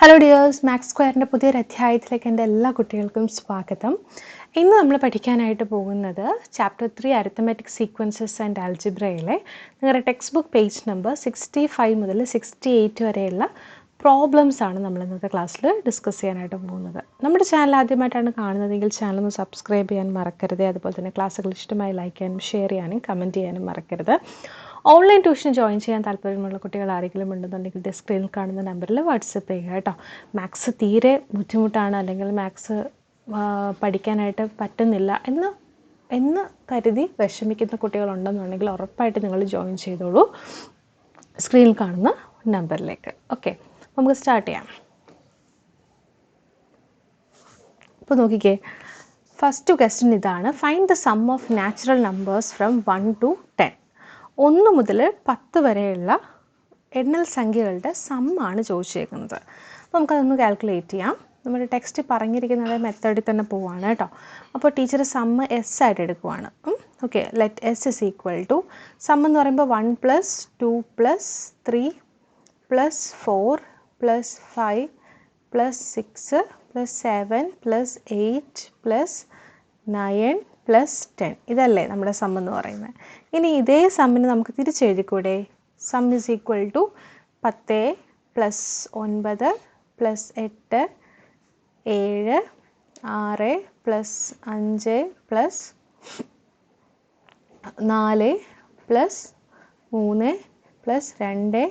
Hello dears max സ്ക്വയറിന്റെ പുതിയൊരു അധ്യായത്തിലേക്ക് എന്റെ എല്ലാ കുട്ടികൾക്കും സ്വാഗതം. ഇന്ന് നമ്മൾ പഠിക്കാനായിട്ട് പോകുന്നത് chapter three arithmetic sequences and അൽജിബ്രയിലെ നിങ്ങളുടെ text book page number sixty five മുതൽ സിക്സ്റ്റി എയ്റ്റ് വരെയുള്ള പ്രോബ്ലംസ് ആണ് നമ്മൾ ഇന്നത്തെ ക്ലാസ്സിൽ ഡിസ്കസ് ചെയ്യാനായിട്ട് പോകുന്നത്. നമ്മുടെ ചാനൽ ആദ്യമായിട്ടാണ് കാണുന്നതെങ്കിൽ ചാനൽ ഒന്ന് സബ്സ്ക്രൈബ് ചെയ്യാൻ മറക്കരുത്. അതുപോലെ തന്നെ ക്ലാസ്സുകൾ ഇഷ്ടമായി ലൈക്ക് ചെയ്യാനും ഷെയർ ചെയ്യാനും കമന്റ് ചെയ്യാനും മറക്കരുത്. ഓൺലൈൻ ട്യൂഷൻ ജോയിൻ ചെയ്യാൻ താല്പര്യമുള്ള കുട്ടികൾ ആരെങ്കിലും ഉണ്ടെന്നുണ്ടെങ്കിൽ ഡെസ്ക്രീനിൽ കാണുന്ന നമ്പറിൽ വാട്സപ്പ് ചെയ്യുക കേട്ടോ. മാത്സ് തീരെ ബുദ്ധിമുട്ടാണ് അല്ലെങ്കിൽ മാത്സ് പഠിക്കാനായിട്ട് പറ്റുന്നില്ല എന്ന് എന്ന് കരുതി വിഷമിക്കുന്ന കുട്ടികളുണ്ടെന്നുണ്ടെങ്കിൽ ഉറപ്പായിട്ട് നിങ്ങൾ ജോയിൻ ചെയ്തോളൂ. സ്ക്രീനിൽ കാണുന്ന നമ്പറിലേക്ക് ഓക്കെ നമുക്ക് സ്റ്റാർട്ട് ചെയ്യാം. ഇപ്പോൾ നോക്കിക്കേ. ഫസ്റ്റ് ക്വസ്റ്റ്യൻ ഇതാണ്. Find the sum of natural numbers from one to ten ഒന്ന് മുതൽ പത്ത് വരെയുള്ള എണ്ണൽ സംഖ്യകളുടെ സമ്മാണ് ചോദിച്ചേക്കുന്നത്. അപ്പോൾ നമുക്കതൊന്ന് കാൽക്കുലേറ്റ് ചെയ്യാം. നമ്മുടെ ടെക്സ്റ്റ് പറഞ്ഞിരിക്കുന്നത് മെത്തേഡിൽ തന്നെ പോവാണ് കേട്ടോ. അപ്പോൾ ടീച്ചർ സമ്മ് എസ് ആയിട്ട് എടുക്കുവാണ്. Okay let S is equal to sum എന്ന് പറയുമ്പോൾ one plus two plus three plus four plus five plus six plus seven plus eight plus nine plus ten ഇതല്ലേ നമ്മുടെ സം എന്ന് പറയുന്നത്. ഇനി ഇതേ സമ്മിന് നമുക്ക് തിരിച്ചെഴുതിക്കൂടെ? സം ഇസ് ഈക്വൽ ടു പത്ത് പ്ലസ് ഒൻപത് പ്ലസ് എട്ട് ഏഴ് ആറ് പ്ലസ് അഞ്ച് പ്ലസ് നാല് പ്ലസ് മൂന്ന് പ്ലസ് രണ്ട്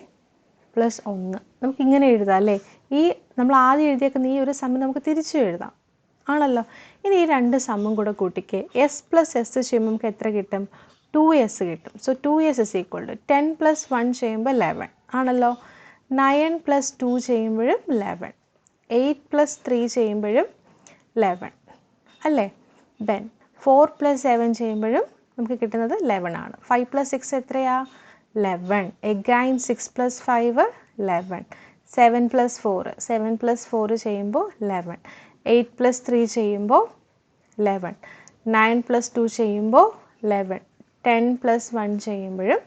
പ്ലസ് ഒന്ന്. നമുക്ക് ഇങ്ങനെ എഴുതാം അല്ലേ? ഈ നമ്മൾ ആദ്യം എഴുതിയേക്കുന്ന ഈ ഒരു സമ്മിന് നമുക്ക് തിരിച്ചു എഴുതാം. ആണല്ലോ? ഇനി ഈ രണ്ട് സമ്മും കൂടെ കൂട്ടിക്ക്. എസ് പ്ലസ് എസ് ചെയ്യുമ്പോൾ നമുക്ക് എത്ര കിട്ടും? ടു എസ് കിട്ടും. So two S is equal to ten plus one ചെയ്യുമ്പോൾ ലെവൻ ആണല്ലോ? നയൻ പ്ലസ് ടു ചെയ്യുമ്പോഴും ലെവൻ എയ്റ്റ് പ്ലസ് ത്രീ ചെയ്യുമ്പോഴും ലെവൻ അല്ലേ? ദെൻ ഫോർ പ്ലസ് സെവൻ ചെയ്യുമ്പോഴും നമുക്ക് കിട്ടുന്നത് ലെവൻ ആണ്. ഫൈവ് പ്ലസ് സിക്സ് എത്രയാ? Eleven again six plus five eleven seven plus four seven plus four ചെയ്യുമ്പോൾ ലെവൻ എയ്റ്റ് പ്ലസ് ത്രീ ചെയ്യുമ്പോൾ ലെവൻ നയൻ പ്ലസ് ടു ചെയ്യുമ്പോൾ ലെവൻ ടെൻ പ്ലസ് വൺ ചെയ്യുമ്പോഴും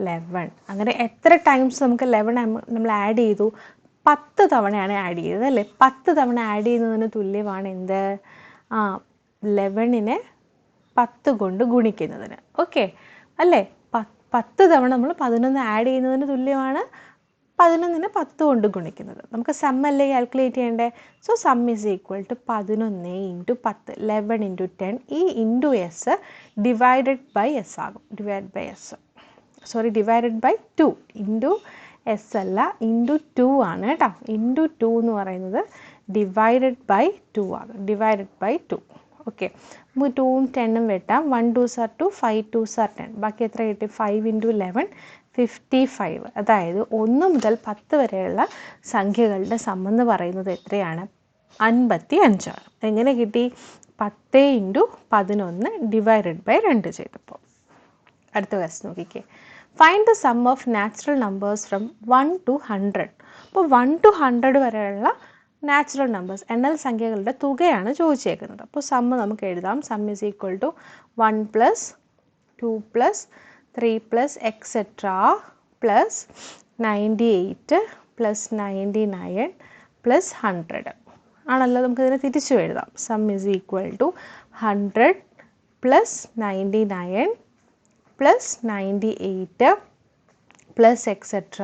eleven. അങ്ങനെ എത്ര ടൈംസ് നമുക്ക് ലെവൻ നമ്മൾ ആഡ് ചെയ്തു? പത്ത് തവണയാണ് ആഡ് ചെയ്തത് അല്ലേ? പത്ത് തവണ ആഡ് ചെയ്യുന്നതിന് തുല്യമാണ് എന്ത്? ആ ലെവണിനെ പത്ത് കൊണ്ട് ഗുണിക്കുന്നതിന്. ഓക്കെ? അല്ലേ? പത്ത് തവണ നമ്മൾ പതിനൊന്ന് ആഡ് ചെയ്യുന്നതിന് തുല്യമാണ് പതിനൊന്നിന് പത്ത് കൊണ്ട് ഗുണിക്കുന്നത്. നമുക്ക് സം അല്ലേ കാൽക്കുലേറ്റ് ചെയ്യേണ്ടേ? So sum is equal to പതിനൊന്ന് ഇന്റു പത്ത് ലെവൻ ഇന്റു ടെൻ ഈ into S divided by S ആകും. Divide by S sorry divided by two into S അല്ല ഇന്റു ടു ആണ് കേട്ടോ. ഇന്റു ടു എന്ന് പറയുന്നത് ഡിവൈഡഡ് ബൈ ടു ആകും. ഡിവൈഡഡ് ബൈ ടു ഓക്കെ നമുക്ക് ടൂവും ടെണ്ണും വെട്ടാം. One two s are two five two s are ten ബാക്കി എത്ര കിട്ടി? Five into eleven fifty five അതായത് ഒന്ന് മുതൽ പത്ത് വരെയുള്ള സംഖ്യകളുടെ സമ്മെന്ന് പറയുന്നത് എത്രയാണ്? അൻപത്തി അഞ്ചാണ് എങ്ങനെ കിട്ടി? പത്ത് ഇന്റു പതിനൊന്ന് ഡിവൈഡഡ് ബൈ രണ്ട് ചെയ്തപ്പോൾ. അടുത്ത ക്വസ്റ്റ് നോക്കിക്കേ. Find the sum of natural numbers from one to hundred അപ്പോൾ വൺ ടു ഹൺഡ്രഡ് വരെയുള്ള നാച്ചുറൽ നമ്പേഴ്സ് എണ്ണൽ സംഖ്യകളുടെ തുകയാണ് ചോദിച്ചേക്കുന്നത്. അപ്പോൾ സമ്മ് നമുക്ക് എഴുതാം. Sum is equal to one plus two plus three plus etcetera plus ninety eight plus ninety nine plus hundred ആണല്ലോ നമുക്കിതിനെ തിരിച്ചു എഴുതാം. Sum is equal to hundred plus ninety nine plus ninety eight plus etcetera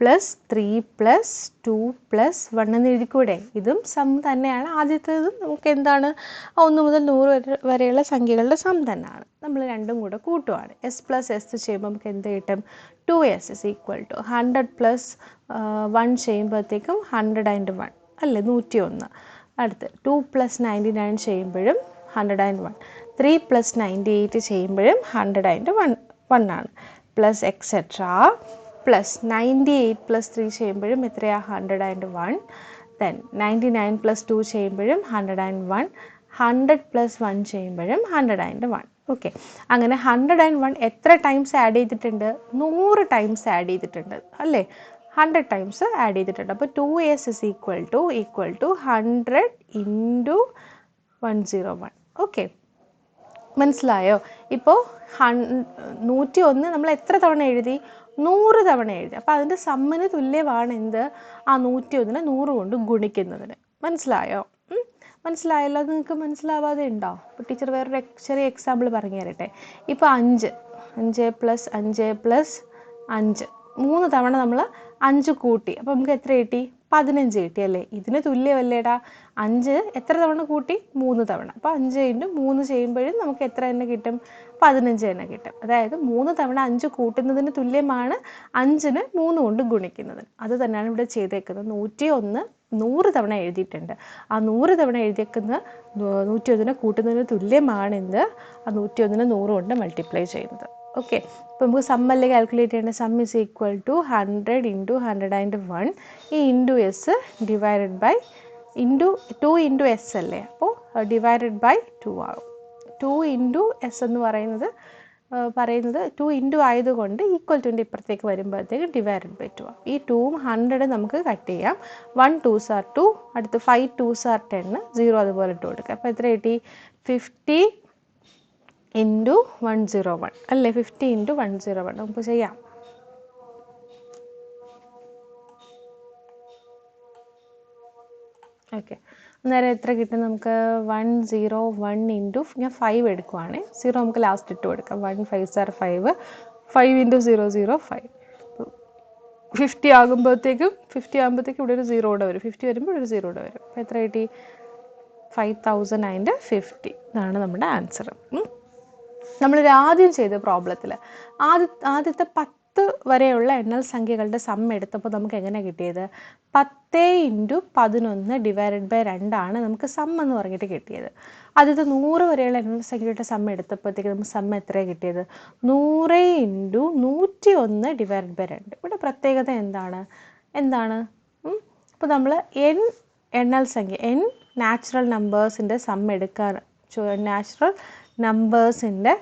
plus three plus two plus one എന്ന് എഴുതിക്കൂടെ? ഇതും some തന്നെയാണ്. ആദ്യത്തേത് നമുക്ക് എന്താണ്? ഒന്ന് മുതൽ നൂറ് വരെ വരെയുള്ള സംഖ്യകളുടെ സം തന്നെയാണ്. നമ്മൾ രണ്ടും കൂടെ കൂട്ടുവാണ്. എസ് പ്ലസ് എസ് ചെയ്യുമ്പോൾ നമുക്ക് എന്ത് കിട്ടും? Two S is equal to hundred plus one ചെയ്യുമ്പോഴത്തേക്കും ഹൺഡ്രഡ് ആൻഡ് വൺ അല്ലേ? നൂറ്റി ഒന്ന് അടുത്ത് ടു പ്ലസ് നയന്റി നയൻ ചെയ്യുമ്പോഴും hundred and one three plus ninety eight ചെയ്യുമ്പോഴും ഹൺഡ്രഡ് ആൻഡ് വൺ വൺ ആണ്. Plus etcetera plus ninety eight plus three ചെയ്യുമ്പോഴും എത്രയാണ് hundred and one then ninety nine plus two ചെയ്യുമ്പോഴും hundred and one hundred plus one ചെയ്യുമ്പോഴും hundred and one okay അങ്ങനെ hundred and one എത്ര times add ചെയ്തിട്ടുണ്ട്? നൂറ് times add ചെയ്തിട്ടുണ്ട്. അല്ലേ? ഹൺഡ്രഡ് ടൈംസ് ആഡ് ചെയ്തിട്ടുണ്ട്. അപ്പോൾ two S is equal to equal to hundred into one zero one okay മനസ്സിലായോ? ഇപ്പോൾ ഹൺ നൂറ്റി ഒന്ന് നമ്മൾ എത്ര തവണ എഴുതി? നൂറ് തവണ എഴുതി. അപ്പോൾ അതിന്റെ സമ്മിന് തുല്യമാണ് എന്ത് ആ നൂറ്റി ഒന്നിനെ നൂറ് കൊണ്ട് ഗുണിക്കുന്നതിന്. മനസ്സിലായോ? മനസ്സിലായല്ലോ? നിങ്ങൾക്ക് മനസ്സിലാവാതെ ഉണ്ടോ? അപ്പോൾ ടീച്ചർ വേറൊരു ചെറിയ എക്സാമ്പിൾ പറഞ്ഞു തരട്ടെ. ഇപ്പോൾ അഞ്ച്. അഞ്ച് പ്ലസ് അഞ്ച് പ്ലസ് അഞ്ച്. മൂന്ന് തവണ നമ്മൾ അഞ്ച് കൂട്ടി. അപ്പോൾ നമുക്ക് എത്ര കിട്ടി? പതിനഞ്ച് കിട്ടി അല്ലേ? ഇതിന് തുല്യമല്ലേടാ. അഞ്ച് എത്ര തവണ കൂട്ടി? മൂന്ന് തവണ. അപ്പോൾ അഞ്ച് ഇന്റു മൂന്ന് ചെയ്യുമ്പോഴും നമുക്ക് എത്ര തന്നെ കിട്ടും? പതിനഞ്ച് തന്നെ കിട്ടും. അതായത് മൂന്ന് തവണ അഞ്ച് കൂട്ടുന്നതിന് തുല്യമാണ് അഞ്ചിന് മൂന്ന് കൊണ്ട് ഗുണിക്കുന്നത്. അത് തന്നെയാണ് ഇവിടെ ചെയ്തേക്കുന്നത്. നൂറ്റി ഒന്ന് നൂറ് തവണ എഴുതിയിട്ടുണ്ട്. ആ നൂറ് തവണ എഴുതിയേക്കുന്ന നൂറ്റി ഒന്നിനെ കൂട്ടുന്നതിന് തുല്യമാണ് എന്ത് ആ നൂറ്റി ഒന്നിനെ നൂറ് കൊണ്ട് മൾട്ടിപ്ലൈ ചെയ്യുന്നത്. ഓക്കെ അപ്പോൾ നമുക്ക് സമ്മല്ലേ കാൽക്കുലേറ്റ് ചെയ്യേണ്ട sum is equal to hundred into hundred and one ഈ into S divided by into two into S അല്ലേ? അപ്പോൾ ഡിവൈഡഡ് ബൈ ടു ആകും ടു ഇന്റു എസ് എന്ന് പറയുന്നത് പറയുന്നത് ടു ഇന്റു ആയതുകൊണ്ട് ഈക്വൽ ടുന്റെ ഇപ്പുറത്തേക്ക് വരുമ്പോഴത്തേക്ക് ബൈ ടു ഈ ടൂവും ഹൺഡ്രഡ് നമുക്ക് കട്ട് ചെയ്യാം. One two s are two അടുത്ത് five two s are ten zero അതുപോലെ ഇട്ട് കൊടുക്കുക. അപ്പോൾ എത്ര കിട്ടി? Fifty into one zero one അല്ലേ? Fifty into one zero one നമുക്ക് ചെയ്യാം. ഓക്കെ അന്നേരം എത്ര കിട്ടും നമുക്ക്? വൺ സീറോ വൺ ഇന്റു ഞാൻ ഫൈവ് എടുക്കുവാണേ. സീറോ നമുക്ക് ലാസ്റ്റ് ഇട്ട് കൊടുക്കാം. One five s are five five into zero zero five fifty ആകുമ്പോഴത്തേക്കും ഫിഫ്റ്റി ആകുമ്പോഴത്തേക്കും ഇവിടെ ഒരു സീറോ കൂടെ വരും. ഫിഫ്റ്റി വരുമ്പോൾ ഇവിടെ ഒരു സീറോ കൂടെ വരും. അപ്പോൾ എത്ര കിട്ടി? ഫൈവ് തൗസൻഡ് ആൻഡ് ഫിഫ്റ്റി ഇതാണ് നമ്മുടെ ആൻസർ നമ്മളൊരു ആദ്യം ചെയ്ത പ്രോബ്ലത്തിൽ ആദ്യ ആദ്യത്തെ പത്ത് വരെയുള്ള എണ്ണൽ സംഖ്യകളുടെ സം എടുത്തപ്പോൾ നമുക്ക് എങ്ങനെ കിട്ടിയത്? പത്ത് ഇന്റു പതിനൊന്ന് ഡിവൈഡഡ് ബൈ രണ്ടാണ് നമുക്ക് സം എന്ന് പറഞ്ഞിട്ട് കിട്ടിയത്. അതായത് നൂറ് വരെയുള്ള എണ്ണൽ സംഖ്യയുടെ സം എടുത്തപ്പോഴത്തേക്ക് നമുക്ക് സം എത്രയാണ് കിട്ടിയത്? നൂറ് ഇന്റു നൂറ്റി ഒന്ന് ഡിവൈഡഡ് ബൈ രണ്ട്. ഇവിടെ പ്രത്യേകത എന്താണ്? എന്താണ്? അപ്പോൾ നമ്മൾ എൻ എണ്ണൽ സംഖ്യ എൻ നാച്ചുറൽ നമ്പേഴ്സിന്റെ സം എടുക്കാൻ നാച്ചുറൽ നമ്പേഴ്സിന്റെ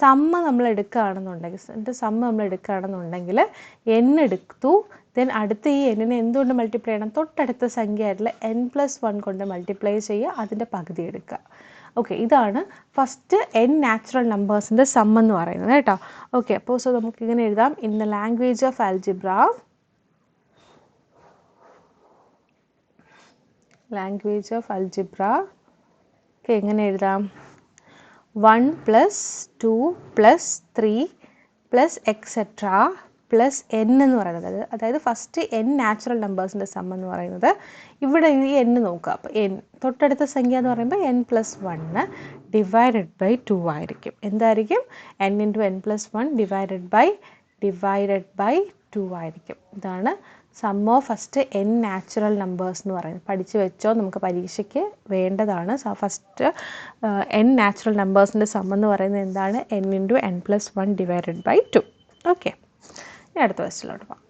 സമ്മ നമ്മൾ എടുക്കുകയാണെന്നുണ്ടെങ്കിൽ എന്റെ സമ്മ നമ്മൾ എടുക്കുകയാണെന്നുണ്ടെങ്കിൽ എൻ എടുത്തു. ദെൻ അടുത്ത ഈ എന്നിനെ എന്തുകൊണ്ട് മൾട്ടിപ്ലൈ ചെയ്യണം? തൊട്ടടുത്ത സംഖ്യ ആയിട്ടുള്ള എൻ പ്ലസ് വൺ കൊണ്ട് മൾട്ടിപ്ലൈ ചെയ്യുക അതിന്റെ പകുതി എടുക്കുക. ഓക്കെ ഇതാണ് ഫസ്റ്റ് എൻ നാച്ചുറൽ നമ്പേഴ്സിന്റെ സം എന്ന് പറയുന്നത് കേട്ടോ. ഓക്കെ അപ്പോൾ സോ നമുക്ക് ഇങ്ങനെ എഴുതാം. In the language of algebra language of algebra okay എങ്ങനെ എഴുതാം? One plus two plus three plus etcetera plus N എന്ന് പറയുന്നത് അതായത് ഫസ്റ്റ് എൻ നാച്ചുറൽ നമ്പേഴ്സിന്റെ സം എന്ന് പറയുന്നത് ഇവിടെ ഈ എൻ നോക്കുക. അപ്പോൾ എൻ തൊട്ടടുത്ത സംഖ്യ എന്ന് പറയുമ്പോൾ N plus one divided by two ആയിരിക്കും. എന്തായിരിക്കും? N into N plus one divided by divided by two ആയിരിക്കും. ഇതാണ് sum of first N natural numbers എന്ന് പറയുന്നത്. പഠിച്ചു വെച്ചോ നമുക്ക് പരീക്ഷയ്ക്ക് വേണ്ടതാണ്. ഫസ്റ്റ് എൻ നാച്ചുറൽ നമ്പേഴ്സിന്റെ സം എന്ന് പറയുന്നത് എന്താണ്? N into N plus one divided by two okay അടുത്ത ക്വസ്റ്റിലോട്ട് പോകാം.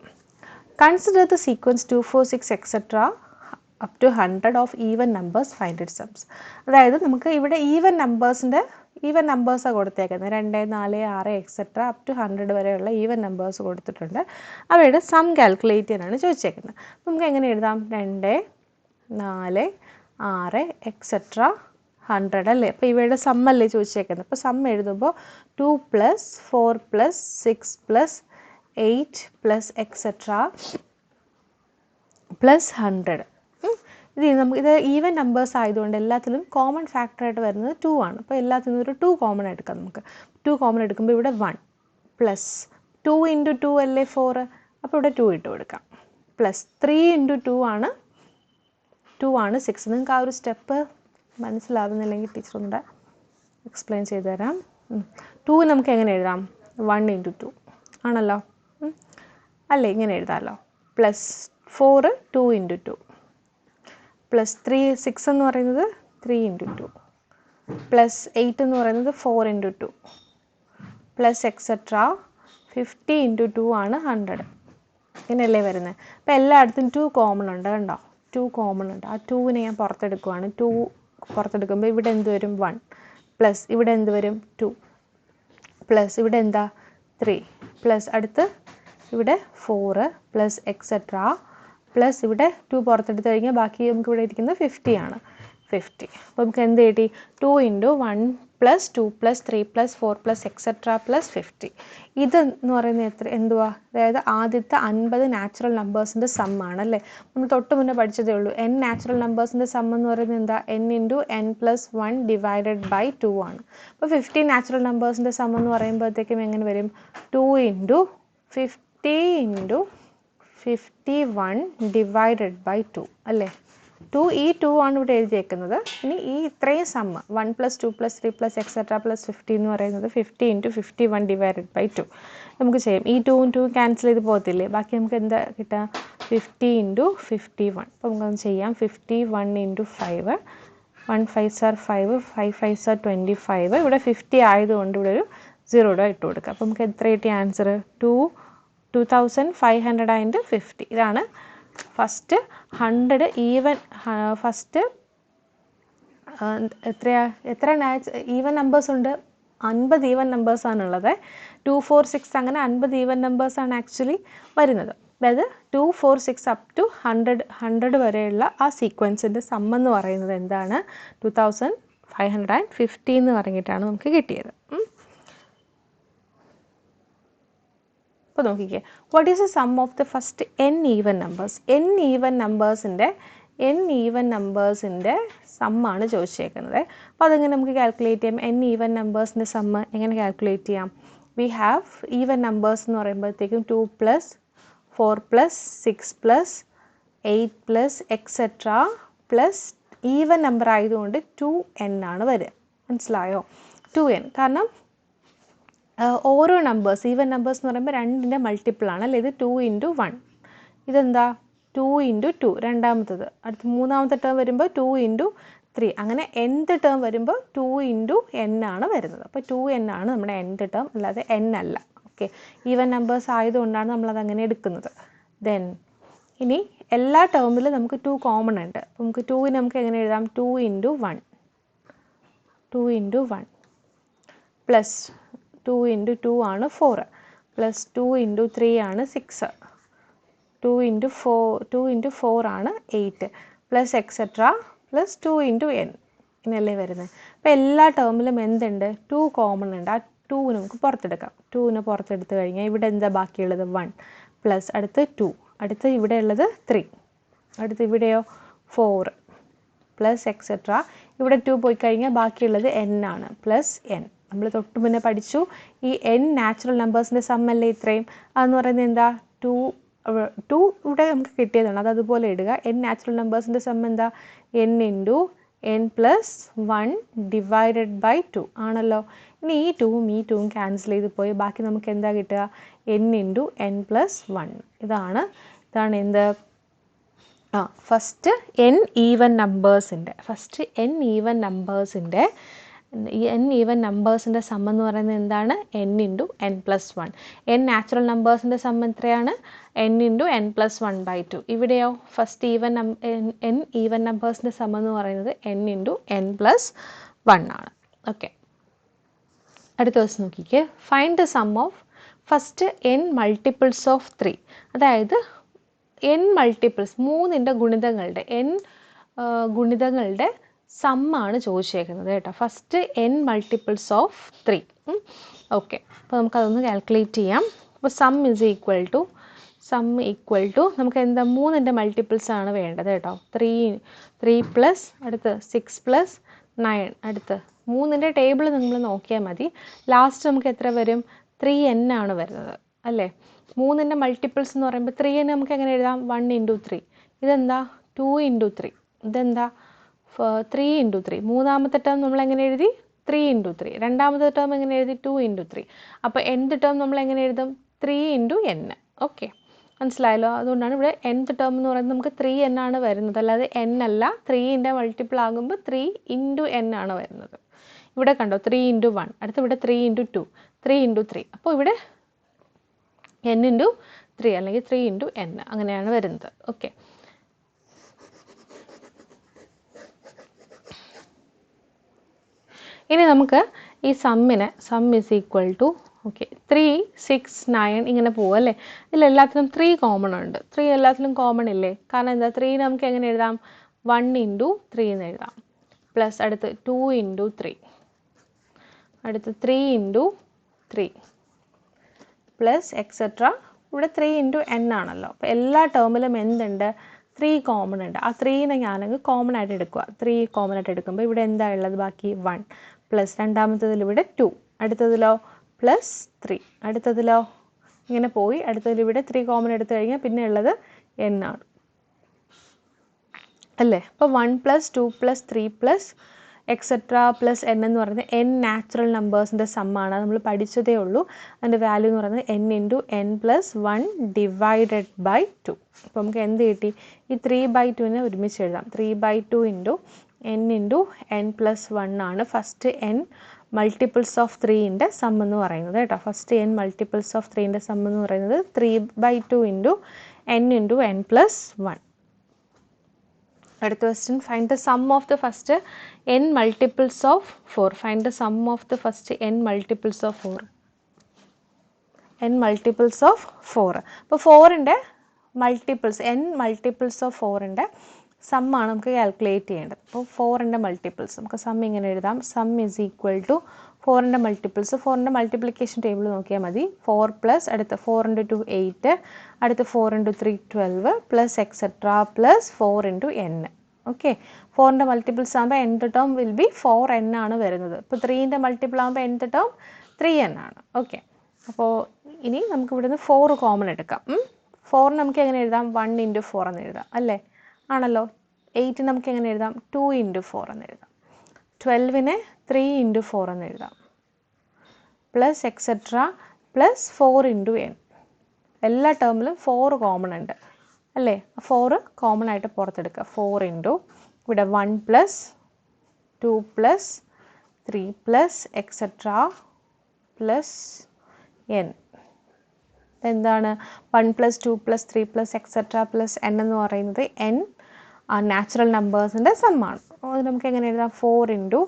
Consider the sequence two four six etcetera up to hundred of even numbers find it sums അതായത് നമുക്ക് ഇവിടെ ഈവൻ നമ്പേഴ്സിന്റെ ഈവൻ നമ്പേഴ്സാണ് കൊടുത്തേക്കുന്നത്. രണ്ട് നാല് ആറ് എക്സെട്ര അപ് ടു ഹൺഡ്രഡ് വരെയുള്ള ഈവൻ നമ്പേഴ്സ് കൊടുത്തിട്ടുണ്ട്. അവയുടെ സം കാൽക്കുലേറ്റ് ചെയ്യാനാണ് ചോദിച്ചേക്കുന്നത്. നമുക്ക് എങ്ങനെ എഴുതാം? രണ്ട് നാല് ആറ് എക്സെട്ര ഹൺഡ്രഡ് അല്ലേ? അപ്പോൾ ഇവയുടെ സം അല്ലേ ചോദിച്ചേക്കുന്നത്? അപ്പോൾ സം എഴുതുമ്പോൾ two plus four plus six plus eight plus etcetera plus hundred ഇത് നമുക്ക് ഇത് ഈവൻ നമ്പേഴ്സ് ആയതുകൊണ്ട് എല്ലാത്തിലും കോമൺ ഫാക്ടറായിട്ട് വരുന്നത് ടു ആണ്. അപ്പോൾ എല്ലാത്തിനും ഒരു ടു കോമൺ എടുക്കാം നമുക്ക്. ടു കോമൺ എടുക്കുമ്പോൾ ഇവിടെ one plus two into two അല്ലേ ഫോർ അപ്പോൾ ഇവിടെ ടു ഇട്ട് കൊടുക്കാം. പ്ലസ് ത്രീ ഇന്റു ടു ആണ്. ടു ആണ് സിക്സ് നിങ്ങൾക്ക് ആ ഒരു സ്റ്റെപ്പ് മനസ്സിലാവുന്നില്ലെങ്കിൽ ടീച്ചർ ഒന്നുകൂടെ എക്സ്പ്ലെയിൻ ചെയ്തു തരാം. ടു നമുക്ക് എങ്ങനെ എഴുതാം? വൺ ഇന്റു ടു ആണല്ലോ? അല്ലേ ഇങ്ങനെ എഴുതാമല്ലോ plus four two into two plus three six എന്ന് പറയുന്നത് three into two plus eight എന്ന് പറയുന്നത് four into two plus etcetera fifty into two ആണ് ഹൺഡ്രഡ് ഇങ്ങനെയല്ലേ വരുന്നത്. അപ്പോൾ എല്ലായിടത്തും ടു കോമൺ ഉണ്ട് കണ്ടോ? ടു കോമൺ ഉണ്ട്. ആ ടൂവിനെ ഞാൻ പുറത്തെടുക്കുവാണ്. ടു പുറത്തെടുക്കുമ്പോൾ ഇവിടെ എന്ത് വരും? വൺ പ്ലസ് ഇവിടെ എന്ത് വരും? ടു പ്ലസ് ഇവിടെ എന്താ? ത്രീ പ്ലസ് അടുത്ത് ഇവിടെ ഫോറ് പ്ലസ് എക്സെട്ര പ്ലസ് ഇവിടെ ടു പുറത്തെടുത്ത് കഴിഞ്ഞാൽ ബാക്കി നമുക്ക് ഇവിടെ ഇരിക്കുന്നത് ഫിഫ്റ്റി ആണ്. ഫിഫ്റ്റി അപ്പോൾ നമുക്ക് എന്ത് കിട്ടി? Two into one plus two plus three plus four plus etcetera plus fifty ഇത് എന്ന് പറയുന്നത് എത്ര എന്തുവാ? അതായത് ആദ്യത്തെ അൻപത് നാച്ചുറൽ നമ്പേഴ്സിന്റെ സം ആണ് അല്ലേ? നമ്മൾ തൊട്ട് മുന്നേ പഠിച്ചതേ ഉള്ളൂ. എൻ നാച്ചുറൽ നമ്പേഴ്സിന്റെ സം എന്ന് പറയുന്നത് എന്താ? N into N plus one divided by two ആണ്. അപ്പോൾ ഫിഫ്റ്റി നാച്ചുറൽ നമ്പേഴ്സിന്റെ സം എന്ന് പറയുമ്പോഴത്തേക്കും എങ്ങനെ വരും? Two into fifty into fifty one divided by two അല്ലേ? ടു ഈ ടു ആണ് ഇവിടെ എഴുതിയേക്കുന്നത്. ഇനി ഈ ഇത്രയും sum one plus two plus three plus etcetera plus fifty എന്ന് പറയുന്നത് fifty into fifty one divided by two നമുക്ക് ചെയ്യാം. ഈ ടു ടു ക്യാൻസൽ ചെയ്ത് പോകത്തില്ലേ? ബാക്കി നമുക്ക് എന്താ കിട്ടുക? ഫിഫ്റ്റി ഇന്റു ഫിഫ്റ്റി വൺ അപ്പോൾ നമുക്കൊന്ന് ചെയ്യാം. Fifty one into five one five s are five five five s are twenty five ഇവിടെ ഫിഫ്റ്റി ആയതുകൊണ്ട് ഇവിടെ ഒരു സീറോയുടെ ഇട്ട് കൊടുക്കുക അപ്പോൾ നമുക്ക് എത്ര കിട്ടിയ answer two two thousand five hundred and fifty ഇതാണ് ഫസ്റ്റ് ഹൺഡ്രഡ് ഈവൻ ഫസ്റ്റ് എത്രയാ എത്ര ഈവൻ നമ്പേഴ്സ് ഉണ്ട്? അൻപത് ഈവൻ നമ്പേഴ്സാണ് ഉള്ളത് ടു ഫോർ സിക്സ് അങ്ങനെ അൻപത് ഈവൻ നമ്പേഴ്സാണ് ആക്ച്വലി വരുന്നത്. അതായത് two four six up to hundred hundred വരെയുള്ള ആ സീക്വൻസിന്റെ സം എന്ന് പറയുന്നത് എന്താണ്? Two thousand five hundred and fifty എന്ന് പറഞ്ഞിട്ടാണ് നമുക്ക് കിട്ടിയത്. ഉം. അപ്പോൾ നോക്കിക്കേ what is the sum of the first N even numbers N even നമ്പേഴ്സിന്റെ N even നമ്പേഴ്സിന്റെ സമ്മാണ് ചോദിച്ചേക്കുന്നത്. അപ്പോൾ അതെങ്ങനെ നമുക്ക് കാൽക്കുലേറ്റ് ചെയ്യാം? എൻ ഈവൻ നമ്പേഴ്സിന്റെ സമ്മ് എങ്ങനെ കാൽക്കുലേറ്റ് ചെയ്യാം? വി ഹാവ് ഈവൻ നമ്പേഴ്സ് എന്ന് പറയുമ്പോഴത്തേക്കും two plus four plus six plus eight plus etcetera plus even number ആയതുകൊണ്ട് ടു എൻ ആണ് വരിക. മനസ്സിലായോ? ടു എൻ കാരണം ഓരോ നമ്പേഴ്സ് ഈവൻ നമ്പേഴ്സ് എന്ന് പറയുമ്പോൾ രണ്ടിന്റെ മൾട്ടിപ്പിൾ ആണ്. അല്ലേ? ഇത് ടു ഇന്റു വൺ ഇതെന്താ? ടു ഇന്റു ടു രണ്ടാമത്തത്. അടുത്ത മൂന്നാമത്തെ ടേം വരുമ്പോൾ ടു ഇന്റു ത്രീ അങ്ങനെ എൻത് ടേം വരുമ്പോൾ ടു ഇന്റു എൻ ആണ് വരുന്നത്. അപ്പോൾ ടു എൻ ആണ് നമ്മുടെ എൻത് ടേം അല്ലാതെ എൻ അല്ല. ഓക്കെ ഈവൻ നമ്പേഴ്സ് ആയതുകൊണ്ടാണ് നമ്മളത് അങ്ങനെ എടുക്കുന്നത്. ദെൻ ഇനി എല്ലാ ടേമിലും നമുക്ക് ടു കോമൺ ഉണ്ട്. അപ്പോൾ നമുക്ക് ടുവിന് നമുക്ക് എങ്ങനെ എഴുതാം? Two into one two into one plus two into two ആണ് four plus two into three ആണ് six two into four two into four ആണ് eight plus etcetera plus two into N ഇങ്ങനെയല്ലേ വരുന്നത്. അപ്പോൾ എല്ലാ ടേമിലും എന്തുണ്ട്? ടു കോമൺ ഉണ്ട്. ആ ടു നമുക്ക് പുറത്തെടുക്കാം. ടുവിന് പുറത്തെടുത്ത് കഴിഞ്ഞാൽ ഇവിടെ എന്താ ബാക്കിയുള്ളത്? വൺ പ്ലസ് അടുത്ത് ടു അടുത്ത് ഇവിടെ ഉള്ളത് ത്രീ അടുത്ത് ഇവിടെയോ? ഫോർ പ്ലസ് എക്സെട്ര ഇവിടെ ടു പോയി കഴിഞ്ഞാൽ ബാക്കിയുള്ളത് എൻ ആണ്. പ്ലസ് എൻ നമ്മൾ തൊട്ട് മുന്നേ പഠിച്ചു. ഈ എൻ നാച്ചുറൽ നമ്പേഴ്സിന്റെ സമ്മല്ലേ ഇത്രയും? അതെന്ന് പറയുന്നത് എന്താ? ടു ടു ഇവിടെ നമുക്ക് കിട്ടിയതാണ്. അത് അതുപോലെ ഇടുക. എൻ നാച്ചുറൽ നമ്പേഴ്സിന്റെ സമ്മ എന്താ? N into N plus one divided by two ആണല്ലോ. ഇനി ഈ ടൂവും ഈ ടൂവും ക്യാൻസൽ ചെയ്ത് പോയി. ബാക്കി നമുക്ക് എന്താ കിട്ടുക? N into N plus one ഇതാണ് ഇതാണ് എന്ത്? ആ ഫസ്റ്റ് എൻ ഈവൻ നമ്പേഴ്സിന്റെ ഫസ്റ്റ് എൻ ഈവൻ നമ്പേഴ്സിന്റെ എൻ ഈവൻ നമ്പേഴ്സിന്റെ സം എന്ന് പറയുന്നത് എന്താണ്? N into N plus one N natural നമ്പേഴ്സിന്റെ sum എത്രയാണ്? N into N plus one by two ഇവിടെയോ? ഫസ്റ്റ് ഈവൻ എൻ ഈവൻ നമ്പേഴ്സിന്റെ സം എന്ന് പറയുന്നത് N into N plus one ആണ്. ഓക്കെ അടുത്ത ദിവസം നോക്കിക്കേ. Find the sum of first N multiples of three അതായത് എൻ മൾട്ടിപ്പിൾസ് മൂന്നിന്റെ ഗുണിതങ്ങളുടെ എൻ ഗുണിതങ്ങളുടെ സമ്മാണ് ചോദിച്ചേക്കുന്നത് കേട്ടോ. First n multiples of three okay അപ്പോൾ നമുക്കതൊന്ന് കാൽക്കുലേറ്റ് ചെയ്യാം. അപ്പോൾ sum is equal to sum equal to നമുക്ക് എന്താ മൂന്നിന്റെ മൾട്ടിപ്പിൾസ് ആണ് വേണ്ടത് കേട്ടോ. ത്രീ ത്രീ പ്ലസ് അടുത്ത് സിക്സ് പ്ലസ് നയൻ അടുത്ത് മൂന്നിന്റെ ടേബിൾ നിങ്ങൾ നോക്കിയാൽ മതി. ലാസ്റ്റ് നമുക്ക് എത്ര വരും? ത്രീ എൻ ആണ് വരുന്നത്. അല്ലേ? മൂന്നിന്റെ മൾട്ടിപ്പിൾസ് എന്ന് പറയുമ്പോൾ ത്രീ എൻ നമുക്ക് എങ്ങനെ എഴുതാം? വൺ ഇന്റു ത്രീ ഇതെന്താ? ടു ഇന്റു ത്രീ ഇതെന്താ? ത്രീ ഇന്റു ത്രീ മൂന്നാമത്തെ ടേം നമ്മൾ എങ്ങനെ എഴുതി? ത്രീ ഇന്റു ത്രീ രണ്ടാമത്തെ ടേം എങ്ങനെ എഴുതി? ടു ഇന്റു ത്രീ അപ്പോൾ എന്ത് ടേം നമ്മൾ എങ്ങനെ എഴുതും? ത്രീ ഇന്റു എൻ ഓക്കെ മനസ്സിലായല്ലോ? അതുകൊണ്ടാണ് ഇവിടെ nth ടേം എന്ന് പറയുന്നത് നമുക്ക് ത്രീ എൻ ആണ് വരുന്നത്. അല്ലാതെ എൻ അല്ല. ത്രീന്റെ മൾട്ടിപ്പിൾ ആകുമ്പോൾ ത്രീ ഇന്റു എൻ ആണ് വരുന്നത്. ഇവിടെ കണ്ടോ? ത്രീ ഇന്റു വൺ അടുത്ത് ഇവിടെ three into two three into three അപ്പോൾ ഇവിടെ എൻ ഇന്റു ത്രീ അല്ലെങ്കിൽ ത്രീ ഇന്റു എൻ അങ്ങനെയാണ് വരുന്നത്. ഓക്കെ ഇനി നമുക്ക് ഈ സമ്മിനെ sum is equal to okay three six nine ഇങ്ങനെ പോകും അല്ലേ? ഇതിലെല്ലാത്തിനും ത്രീ കോമൺ ഉണ്ട്. ത്രീ എല്ലാത്തിനും കോമൺ ഇല്ലേ? കാരണം എന്താ? ത്രീ നമുക്ക് എങ്ങനെ എഴുതാം? വൺ ഇന്റു ത്രീ എന്ന് എഴുതാം. പ്ലസ് അടുത്ത് ടു ഇന്റു ത്രീ അടുത്ത് three into three plus etcetera ഇവിടെ ത്രീ ഇന്റു എൻ ആണല്ലോ. അപ്പോൾ എല്ലാ ടേമിലും എന്തുണ്ട്? ത്രീ കോമൺ ഉണ്ട്. ആ ത്രീനെ ഞാനങ്ങ് കോമൺ ആയിട്ട് എടുക്കുക. ത്രീ കോമൺ ആയിട്ട് എടുക്കുമ്പോൾ ഇവിടെ എന്താ ഉള്ളത്? ബാക്കി വൺ പ്ലസ് രണ്ടാമത്തതിൽ ഇവിടെ ടു അടുത്തതിലോ പ്ലസ് ത്രീ അടുത്തതിലോ ഇങ്ങനെ പോയി. അടുത്തതിൽ ഇവിടെ ത്രീ കോമൺ എടുത്തു കഴിഞ്ഞാൽ പിന്നെ ഉള്ളത് എൻ ആണ്. അല്ലേ? അപ്പോൾ one plus two plus three plus etcetera plus n എന്ന് പറയുന്നത് എൻ നാച്ചുറൽ നമ്പേഴ്സിന്റെ സമ്മാണ് നമ്മൾ പഠിച്ചതേ ഉള്ളൂ. അതിന്റെ വാല്യൂ എന്ന് പറയുന്നത് n into n plus one divided by two അപ്പോൾ നമുക്ക് എന്ത് കിട്ടി? ഈ ത്രീ ബൈ ടുവിനെ ഒരുമിച്ച് എഴുതാം. Three by two into n into n plus one ആണ് ഫസ്റ്റ് എൻ മൾട്ടിപ്പിൾസ് ഓഫ് ത്രീന്റെ സം എന്ന് പറയുന്നത് കേട്ടോ. ഫസ്റ്റ് എൻ മൾട്ടിപ്പിൾസ് ഓഫ് ത്രീന്റെ സം എന്ന് പറയുന്നത് three by two into n into n plus one അടുത്ത question find the sum of the first n multiples of four find the sum of the first n multiples of four n multiples of four അപ്പോൾ ഫോറിന്റെ multiples N multiples of ഫോറിന്റെ സമ്മാണ് നമുക്ക് calculate ചെയ്യേണ്ടത്. അപ്പോൾ ഫോറിന്റെ multiples നമുക്ക് sum ഇങ്ങനെ എഴുതാം. സം ഇസ് ഈക്വൽ ടു ഫോറിന്റെ മൾട്ടിപ്പിൾസ് ഫോറിന്റെ മൾട്ടിപ്ലിക്കേഷൻ ടേബിൾ നോക്കിയാൽ മതി. ഫോർ പ്ലസ് അടുത്ത ഫോർ ഇന്റു ടു എയ്റ്റ് അടുത്ത four into three twelve plus etcetera plus four into n okay ഫോറിന്റെ മൾട്ടിപ്പിൾസ് ആകുമ്പോൾ nth term will be four n ആണ് വരുന്നത്. ഇപ്പോൾ ത്രീന്റെ മൾട്ടിപ്പിൾ ആകുമ്പോൾ എൻത്ത് ടേം ത്രീ എൻ ആണ്. ഓക്കെ അപ്പോൾ ഇനി നമുക്ക് ഇവിടുന്ന് ഫോർ കോമൺ എടുക്കാം. ഫോർ നമുക്ക് എങ്ങനെ എഴുതാം? വൺ ഇന്റു ഫോർ എന്ന് എഴുതാം. അല്ലേ? ആണല്ലോ. എയ്റ്റ് നമുക്ക് എങ്ങനെ എഴുതാം? ടു ഇന്റു ഫോർ എന്ന് എഴുതാം. ട്വൽവിനെ ത്രീ ഇന്റു ഫോർ എന്ന് എഴുതാം. Plus etcetera plus four into N എല്ലാ ടേമിലും ഫോർ കോമൺ ഉണ്ട്. അല്ലേ? ഫോർ കോമൺ ആയിട്ട് പുറത്തെടുക്കുക. ഫോർ ഇന്റു ഇവിടെ one plus two plus three plus etcetera plus n എന്താണ് one plus two plus three plus etcetera plus n എന്ന് പറയുന്നത് എൻ നാച്ചുറൽ നമ്പേഴ്സിന്റെ സമ്മാണ് അത് നമുക്ക് എങ്ങനെ എഴുതാം? Four into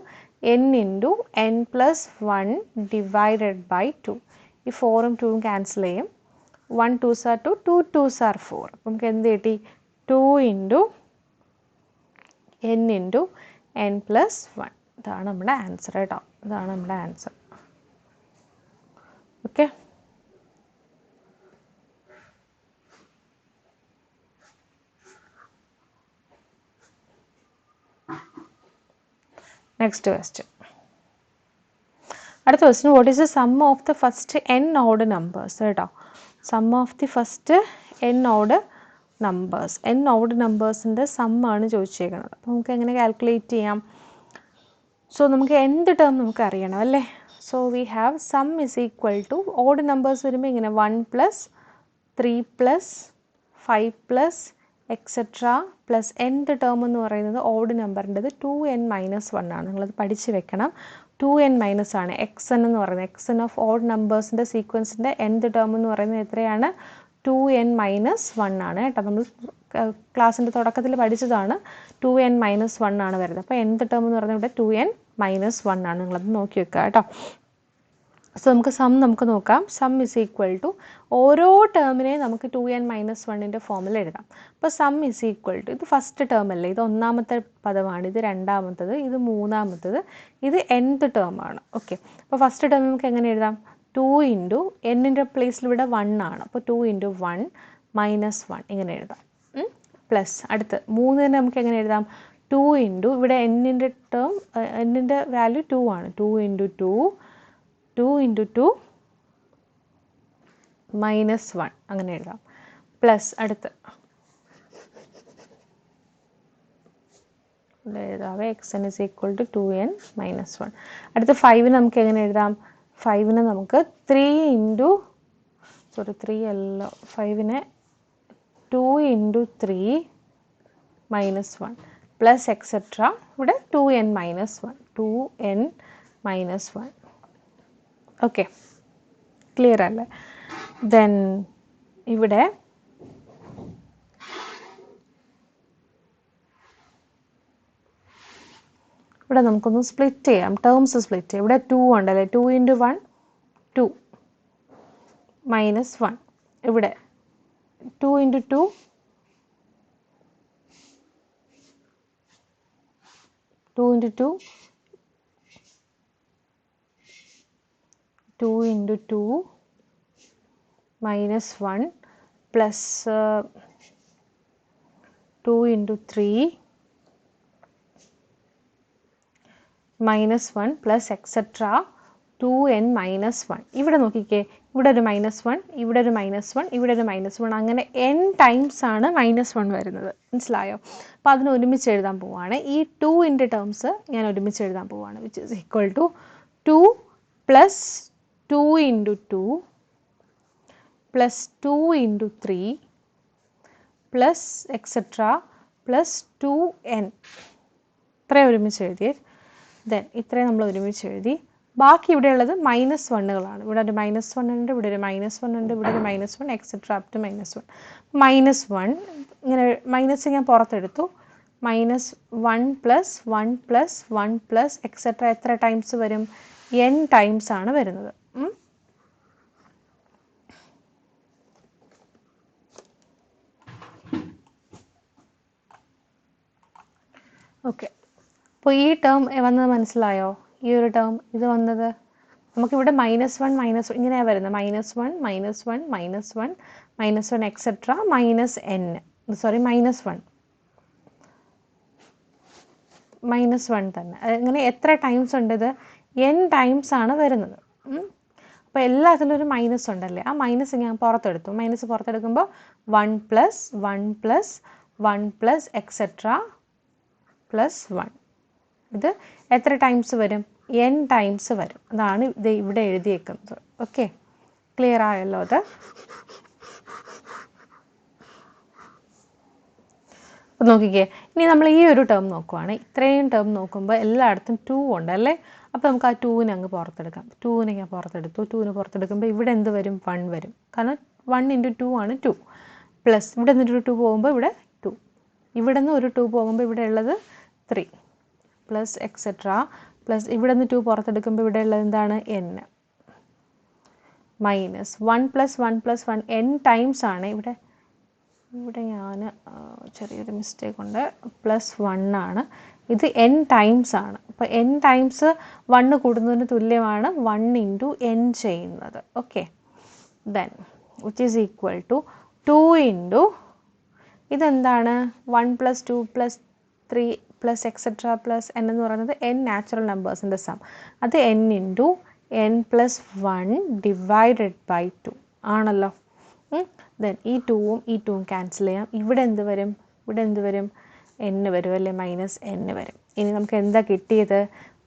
n into n plus one divided by two ഈ ഫോറും ടൂവും ക്യാൻസൽ ചെയ്യും. One two sir two two two സാർ ഫോർ അപ്പം നമുക്ക് എന്ത് കിട്ടി? Two into n into n plus one ഇതാണ് നമ്മുടെ ആൻസർ കേട്ടോ. ഇതാണ് നമ്മുടെ ആൻസർ ഓക്കെ നെക്സ്റ്റ് ക്വസ്റ്റ്യൻ അടുത്ത question what is the sum of the first n odd numbers കേട്ടോ. Sum of the first n odd numbers n odd നമ്പേഴ്സിന്റെ ആണ് ചോദിച്ചേക്കുന്നത് അപ്പോൾ നമുക്ക് എങ്ങനെ കാൽക്കുലേറ്റ് ചെയ്യാം? സോ നമുക്ക് എന്ത് ടേം നമുക്ക് അറിയണം അല്ലേ? So we have sum is equal to odd numbers വരുമ്പോൾ ഇങ്ങനെ one plus three plus five plus etcetera plus എന്ത് ടേം എന്ന് പറയുന്നത് ഓഡ് നമ്പറിന്റെത് ടു എൻ മൈനസ് വൺ ആണ്. നിങ്ങളത് പഠിച്ച് വെക്കണം. ടു എൻ മൈനസ് ആണ്. എക്സ് എൻ എന്ന് പറയുന്നത്. എക്സ് എൻ ഓഫ് ഓഡ് നമ്പേഴ്സിന്റെ സീക്വൻസിന്റെ എന്ത് ടേം എന്ന് പറയുന്നത് എത്രയാണ്? ടു എൻ മൈനസ് വൺ ആണ് കേട്ടോ. നമ്മൾ ക്ലാസ്സിന്റെ തുടക്കത്തിൽ പഠിച്ചതാണ്. ടു എൻ മൈനസ് വൺ ആണ് വരുന്നത്. അപ്പോൾ എൻത് ടേം എന്ന് പറയുന്നത് ഇവിടെ ടു എൻ മൈനസ് വൺ ആണ്. നിങ്ങളത് നോക്കി വെക്കുക കേട്ടോ. സോ നമുക്ക് സം നമുക്ക് നോക്കാം. സം ഇസ് ഈക്വൽ ടു ഓരോ ടേമിനെയും നമുക്ക് ടു എൻ മൈനസ് വണ്ണിന്റെ ഫോമിൽ എഴുതാം. അപ്പോൾ സം ഇസ് ഈക്വൽ ടു ഇത് ഫസ്റ്റ് ടേം അല്ലേ? ഇത് ഒന്നാമത്തെ പദമാണ് ഇത് രണ്ടാമത്തത് ഇത് മൂന്നാമത്തത് ഇത് ടേം ആണ്. ഓക്കെ അപ്പോൾ ഫസ്റ്റ് ടേം നമുക്ക് എങ്ങനെ എഴുതാം? ടു ഇന്റു എന്നിന്റെ പ്ലേസിൽ ഇവിടെ വൺ ആണ്. അപ്പോൾ two into one minus one ഇങ്ങനെ എഴുതാം. പ്ലസ് അടുത്ത് മൂന്നിന് നമുക്ക് എങ്ങനെ എഴുതാം? ടു ഇന്റു ഇവിടെ എന്നിന്റെ ടേം എന്നിന്റെ വാല്യൂ ടു ആണ്. Two into two two into two minus one അങ്ങനെ എഴുതാം. പ്ലസ് അടുത്ത്. എഴുതാവേ x n is equal to two n minus one അടുത്ത് ഫൈവിന് നമുക്ക് എങ്ങനെ എഴുതാം? ഫൈവിന് നമുക്ക് ത്രീ ഇന്റു സോറി ത്രീ അല്ല ഫൈവിന് two into three minus one plus etcetera ഇവിടെ two n minus one two n minus one okay. Clear അല്ലേ? ദെൻ ഇവിടെ ഇവിടെ നമുക്കൊന്ന് സ്പ്ലിറ്റ് ചെയ്യാം. ടേംസ് സ്പ്ലിറ്റ് ചെയ്യാം. ഇവിടെ ടു ഉണ്ടല്ലേ two into one two minus one ഇവിടെ two into two two into two into two minus one plus two into three minus one plus etcetera two n minus one ഇവിടെ നോക്കിക്കേ ഇവിടെ ഒരു minus one ഇവിടെ ഒരു minus one ഇവിടെ ഒരു minus one അങ്ങനെ എൻ ടൈംസ് ആണ് മൈനസ് വൺ വരുന്നത്. മനസ്സിലായോ? അപ്പോൾ അതിന് ഒരുമിച്ച് എഴുതാൻ പോവുകയാണ് ഈ ടൂവിന്റെ ടേംസ് ഞാൻ ഒരുമിച്ച് എഴുതാൻ പോവുകയാണ് which is equal to two plus two into two plus two into three plus etcetera plus two n ഇത്രയും ഒരുമിച്ച് എഴുതി. ദെൻ ഇത്രയും നമ്മൾ ഒരുമിച്ച് എഴുതി. ബാക്കി ഇവിടെയുള്ളത് മൈനസ് വണ്ണുകളാണ് ഇവിടെ ഒരു മൈനസ് വൺ ഉണ്ട് ഇവിടെ ഒരു മൈനസ് വൺ ഉണ്ട് ഇവിടെ ഒരു minus one etcetera up to minus one minus one ഇങ്ങനെ മൈനസ് ഞാൻ പുറത്തെടുത്തു. Minus one plus one plus one plus etcetera എത്ര ടൈംസ് വരും? എൻ ടൈംസ് ആണ് വരുന്നത്. ഓക്കെ അപ്പോൾ ഈ ടേം വന്നത് മനസ്സിലായോ? ഈ ഒരു ടേം ഇത് വന്നത്? നമുക്കിവിടെ മൈനസ് വൺ മൈനസ് ഇങ്ങനെയാണ് വരുന്നത്. Minus one minus one minus one minus one etcetera minus n sorry minus one minus one തന്നെ. ഇങ്ങനെ എത്ര ടൈംസ് ഉണ്ട് ഇത്? എൻ ടൈംസ് ആണ് വരുന്നത്. അപ്പോൾ എല്ലാത്തിലും ഒരു മൈനസ് ഉണ്ടല്ലേ? ആ മൈനസ് ഞാൻ പുറത്തെടുത്തു. Minus പുറത്തെടുക്കുമ്പോൾ one plus one plus one plus etcetera plus one ഇത് എത്ര ടൈംസ് വരും? എൻ ടൈംസ് വരും. അതാണ് ഇത് ഇവിടെ എഴുതിയേക്കുന്നത്. ഓക്കെ ക്ലിയർ ആയല്ലോ അത്? നോക്കിക്കേ ഇനി നമ്മൾ ഈ ഒരു ടേം നോക്കുവാണ്. ഇത്രയും ടേം നോക്കുമ്പോൾ എല്ലായിടത്തും ടു ഉണ്ട് അല്ലേ? അപ്പോൾ നമുക്ക് ആ ടൂവിനെ അങ്ങ് പുറത്തെടുക്കാം. ടൂവിനെ ഞാൻ പുറത്തെടുത്തു. ടൂവിന് പുറത്തെടുക്കുമ്പോൾ ഇവിടെ എന്ത് വരും? വൺ വരും. കാരണം വൺ ഇന്റു ടു ആണ് ടു പ്ലസ് ഇവിടെ നിന്നൊരു ടു പോകുമ്പോൾ ഇവിടെ ടു ഇവിടെ നിന്ന് ഒരു ടു പോകുമ്പോൾ ഇവിടെ ഉള്ളത് ത്രീ പ്ലസ് എക്സെട്ര പ്ലസ് ഇവിടെ നിന്ന് ടു പുറത്തെടുക്കുമ്പോൾ ഇവിടെ ഉള്ളത് എന്താണ്? N minus one plus one plus one n times ആണ്. ഇവിടെ ഇവിടെ ഞാൻ ചെറിയൊരു മിസ്റ്റേക്ക് ഉണ്ട്. പ്ലസ് വൺ ആണ്. ഇത് എൻ ടൈംസ് ആണ്. അപ്പോൾ എൻ ടൈംസ് വണ്ണ് കൂടുന്നതിന് തുല്യമാണ് വൺ ഇന്റു എൻ ചെയ്യുന്നത്. Okay then which is equal to two into ഇതെന്താണ്? One plus two plus three plus etcetera plus n എന്ന് പറയുന്നത് എൻ നാച്ചുറൽ നമ്പേഴ്സിന്റെ സം അത് n into n plus one divided by two ആണല്ലോ. Then ഈ ടൂവും ഈ ടൂവും ക്യാൻസൽ ചെയ്യാം. ഇവിടെ എന്ത് വരും? ഇവിടെ എന്ത് വരും? എൻ വരും അല്ലേ? മൈനസ് എൻ വരും. ഇനി നമുക്ക് എന്താ കിട്ടിയത്?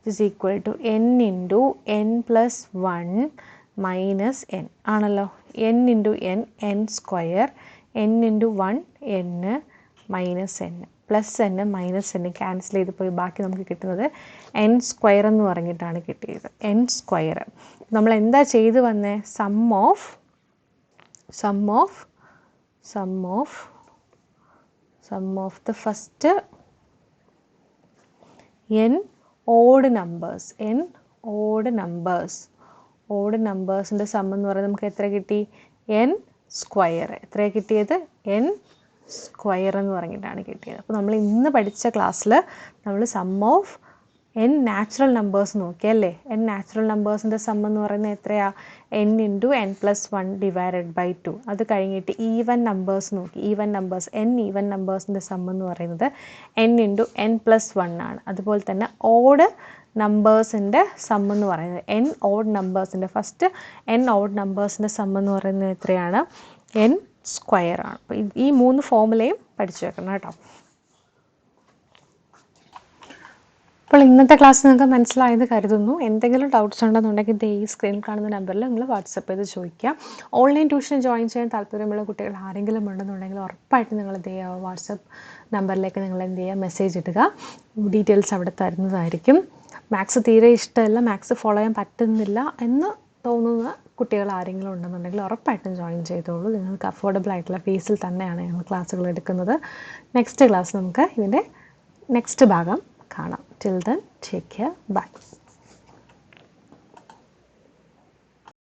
Is equal to n into n plus one minus n ആണല്ലോ. N into n n square n into one എന്ന് minus n plus n minus n cancel ചെയ്ത് പോയി ബാക്കി നമുക്ക് കിട്ടുന്നത് എൻ സ്ക്വയർ എന്ന് പറഞ്ഞിട്ടാണ് കിട്ടിയത്. എൻ സ്ക്വയർ നമ്മൾ എന്താ ചെയ്തു വന്നേ? Sum of sum of sum of sum of the first n odd numbers n odd numbers odd നമ്പേഴ്സിന്റെ sum എന്ന് പറയുന്നത് നമുക്ക് എത്ര കിട്ടി? എൻ സ്ക്വയർ എത്രയാണ് കിട്ടിയത്? എൻ സ്ക്വയർ എന്ന് പറഞ്ഞിട്ടാണ് കിട്ടിയത്. അപ്പോൾ നമ്മൾ ഇന്ന് പഠിച്ച ക്ലാസ്സിൽ നമ്മൾ sum of n natural numbers നോക്കി അല്ലേ എൻ നാച്ചുറൽ നമ്പേഴ്സിന്റെ സം എന്ന് പറയുന്നത് എത്രയാ? N into n plus one divided by two അത് കഴിഞ്ഞിട്ട് ഈവൻ നമ്പേഴ്സ് നോക്കി. ഈവൻ നമ്പേഴ്സ് എൻ ഈവൻ നമ്പേഴ്സിന്റെ സം എന്ന് പറയുന്നത് n into n plus one ആണ്. അതുപോലെ തന്നെ ഓഡ് നമ്പേഴ്സിന്റെ സം എന്ന് പറയുന്നത് എൻ ഓഡ് നമ്പേഴ്സിന്റെ ഫസ്റ്റ് എൻ ഓഡ് നമ്പേഴ്സിന്റെ സം എന്ന് പറയുന്നത് എത്രയാണ്? എൻ സ്ക്വയർ ആണ്. ഈ മൂന്ന് ഫോമുലയും പഠിച്ചു വെക്കണം കേട്ടോ. അപ്പോൾ ഇന്നത്തെ ക്ലാസ് നിങ്ങൾക്ക് മനസ്സിലായെന്ന് കരുതുന്നു. എന്തെങ്കിലും ഡൗട്ട്സ് ഉണ്ടെന്നുണ്ടെങ്കിൽ ഈ സ്ക്രീനിൽ കാണുന്ന നമ്പറിൽ നിങ്ങൾ വാട്സപ്പ് ചെയ്ത് ചോദിക്കുക ഓൺലൈൻ ട്യൂഷൻ ജോയിൻ ചെയ്യാൻ താല്പര്യമുള്ള കുട്ടികൾ ആരെങ്കിലും ഉണ്ടെന്നുണ്ടെങ്കിൽ ഉറപ്പായിട്ട് നിങ്ങൾ എന്ത് ചെയ്യുക വാട്സപ്പ് നമ്പറിലേക്ക് നിങ്ങൾ എന്ത് ചെയ്യുക? മെസ്സേജ് ഇടുക. ഡീറ്റെയിൽസ് അവിടെ തരുന്നതായിരിക്കും. മാത്സ് തീരെ ഇഷ്ടമല്ല. മാത്സ് ഫോളോ ചെയ്യാൻ പറ്റുന്നില്ല എന്ന് തോന്നുന്ന കുട്ടികൾ ആരെങ്കിലും ഉണ്ടെന്നുണ്ടെങ്കിൽ ഉറപ്പായിട്ടും ജോയിൻ ചെയ്തോളൂ. നിങ്ങൾക്ക് അഫോർഡബിൾ ആയിട്ടുള്ള ഫീസിൽ തന്നെയാണ് ഞങ്ങൾ ക്ലാസ്സുകൾ എടുക്കുന്നത്. നെക്സ്റ്റ് ക്ലാസ് നമുക്ക് ഇതിന്റെ നെക്സ്റ്റ് ഭാഗം കാണാം. Till then take care bye